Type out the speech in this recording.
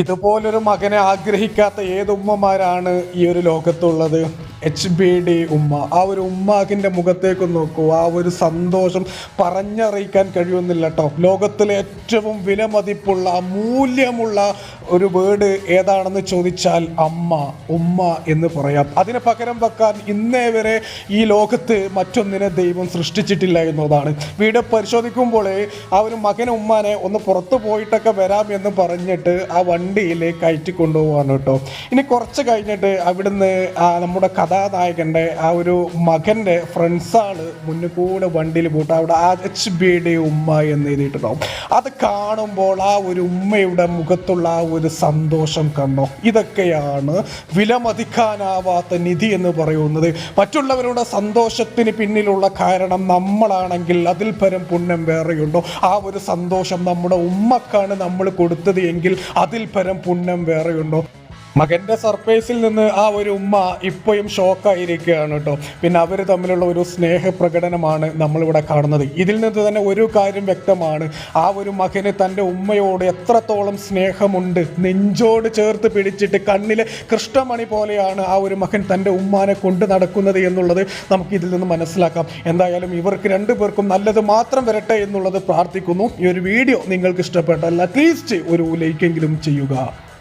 ഇതുപോലൊരു മകനെ ആഗ്രഹിക്കാത്ത ഏത് ഉമ്മമാരാണ് ഈ ഒരു ലോകത്തുള്ളത്? എച്ച് ബി ഡി ഉമ്മ. ആ ഒരു ഉമ്മാക്കിന്റെ മുഖത്തേക്ക് നോക്കൂ. ആ ഒരു സന്തോഷം പറഞ്ഞറിയിക്കാൻ കഴിയുന്നില്ല കേട്ടോ ലോകത്തിലെ ഏറ്റവും വിലമതിപ്പുള്ള മൂല്യമുള്ള ഒരു വേർഡ് ഏതാണെന്ന് ചോദിച്ചാൽ അമ്മ ഉമ്മ എന്ന് പറയാം. അതിന് പകരം വെക്കാൻ ഇന്നേ വരെ ഈ ലോകത്ത് മറ്റൊന്നിനെ ദൈവം സൃഷ്ടിച്ചിട്ടില്ല എന്നതാണ്. വീട് പരിശോധിക്കുമ്പോൾ ആ ഒരു മകൻ ഉമ്മാനെ ഒന്ന് പുറത്തു പോയിട്ടൊക്കെ വരാം എന്ന് പറഞ്ഞിട്ട് ആ വണ്ടിയിൽ കയറ്റി കൊണ്ടുപോകാണ് കേട്ടോ. ഇനി കുറച്ച് കഴിഞ്ഞിട്ട് അവിടുന്ന് നമ്മുടെ കഥാനായകന്റെ ആ ഒരു മകന്റെ ഫ്രണ്ട്സാണ് മുന്നിൽ കൂടെ വണ്ടിയിൽ പോട്ട് അവിടെ ആ എച്ച് ബി ഡി ഉമ്മ എന്ന് എഴുതിയിട്ടുണ്ടാവും. അത് കാണുമ്പോൾ ആ ഒരു ഉമ്മയുടെ മുഖത്തുള്ള ആ ഒരു സന്തോഷം കണ്ടോ? ഇതൊക്കെയാണ് വിലമതിക്കാനാവാത്ത നിധി എന്ന് പറയുന്നത്. മറ്റുള്ളവരുടെ സന്തോഷത്തിന് പിന്നിലുള്ള കാരണം നമ്മളാണെങ്കിൽ അതിൽ പരം പുണ്യം വേറെയുണ്ടോ? ആ ഒരു സന്തോഷം നമ്മുടെ ഉമ്മക്കാണ് നമ്മൾ കൊടുത്തത് എങ്കിൽ അതിൽ പരം പുണ്യം വേറെയുണ്ടോ? മകന്റെ സർപ്രൈസിൽ നിന്ന് ആ ഒരു ഉമ്മ ഇപ്പോഴും ഷോക്കായിരിക്കുകയാണ് കേട്ടോ. പിന്നെ അവർ തമ്മിലുള്ള ഒരു സ്നേഹ പ്രകടനമാണ് നമ്മളിവിടെ കാണുന്നത്. ഇതിൽ നിന്ന് തന്നെ ഒരു കാര്യം വ്യക്തമാണ്. ആ ഒരു മകന് തന്റെ ഉമ്മയോട് എത്രത്തോളം സ്നേഹമുണ്ട്. നെഞ്ചോട് ചേർത്ത് പിടിച്ചിട്ട് കണ്ണിലെ കൃഷ്ണമണി പോലെയാണ് ആ ഒരു മകൻ തന്റെ ഉമ്മാനെ കൊണ്ട് നടക്കുന്നത് എന്നുള്ളത് നമുക്ക് ഇതിൽ നിന്ന് മനസ്സിലാക്കാം. എന്തായാലും ഇവർക്ക് രണ്ടു പേർക്കും നല്ലത് മാത്രം വരട്ടെ എന്നുള്ളത് പ്രാർത്ഥിക്കുന്നു. ഈ ഒരു വീഡിയോ നിങ്ങൾക്ക് ഇഷ്ടപ്പെട്ടാൽ അറ്റ്ലീസ്റ്റ് ഒരു ലൈക്കെങ്കിലും ചെയ്യുക.